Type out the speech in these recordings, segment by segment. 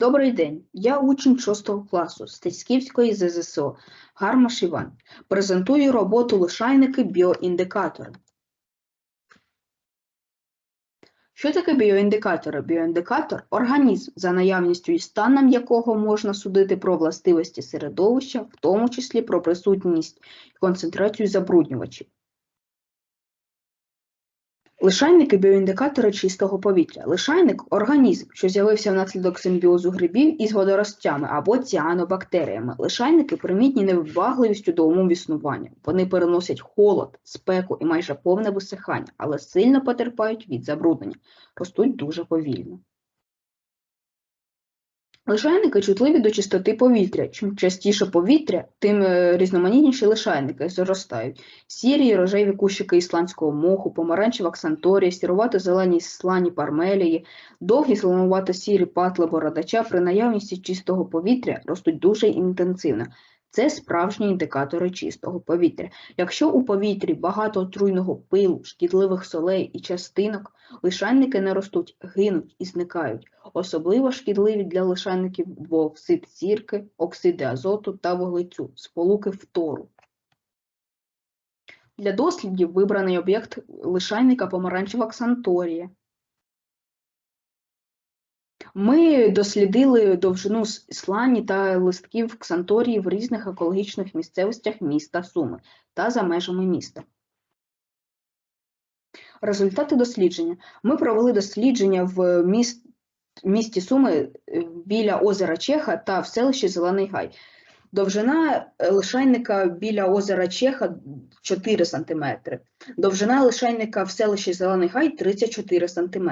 Добрий день, я учень 6 класу Стецьківської ЗЗСО Гармаш Іван. Презентую роботу лишайники біоіндикатори. Що таке біоіндикатори? Біоіндикатор – організм, за наявністю і станом якого можна судити про властивості середовища, в тому числі про присутність і концентрацію забруднювачів. Лишайники – біоіндикатори чистого повітря. Лишайник – організм, що з'явився внаслідок симбіозу грибів із водоростями або ціанобактеріями. Лишайники примітні невибагливістю до умов існування. Вони переносять холод, спеку і майже повне висихання, але сильно потерпають від забруднення. Ростуть дуже повільно. Лишайники чутливі до чистоти повітря. Чим частіше повітря, тим е, різноманітніші лишайники зростають. Сірі і рожеві кущики ісландського моху, помаранчева ксанторія, сірувато-зелені слані пармелії, довгі зеленувато-сірі патли бородача при наявності чистого повітря ростуть дуже інтенсивно. Це справжні індикатори чистого повітря. Якщо у повітрі багато отруйного пилу, шкідливих солей і частинок, лишайники не ростуть, гинуть і зникають. Особливо шкідливі для лишайників двооксид сірки, оксиди азоту та вуглецю, сполуки фтору. Для дослідів вибраний об'єкт лишайника помаранчева ксанторія. Ми дослідили довжину слані та листків ксанторії в різних екологічних місцевостях міста Суми та за межами міста. Результати дослідження. Ми провели дослідження в міст, місті Суми е, біля озера Чеха та в селищі Зелений Гай. Довжина е, лишайника біля озера Чеха 4 см. Довжина лишайника в селищі Зелений Гай 34 см.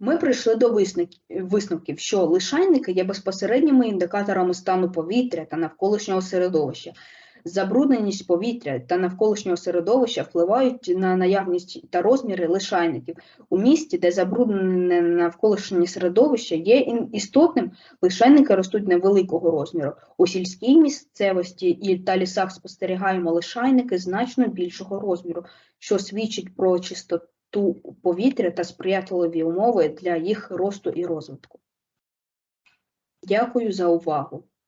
Ми прийшли до висновк- висновків, що лишайники є безпосередніми індикаторами стану повітря та навколишнього середовища. Забрудненість повітря та навколишнього середовища впливають на наявність та розміри лишайників. У місті, де забруднене навколишнє середовище є істотним, лишайники ростуть невеликого розміру. У сільській місцевості і та лісах спостерігаємо лишайники значно більшого розміру, що свідчить про чистоту повітря та сприятливі умови для їх росту і розвитку. Дякую за увагу.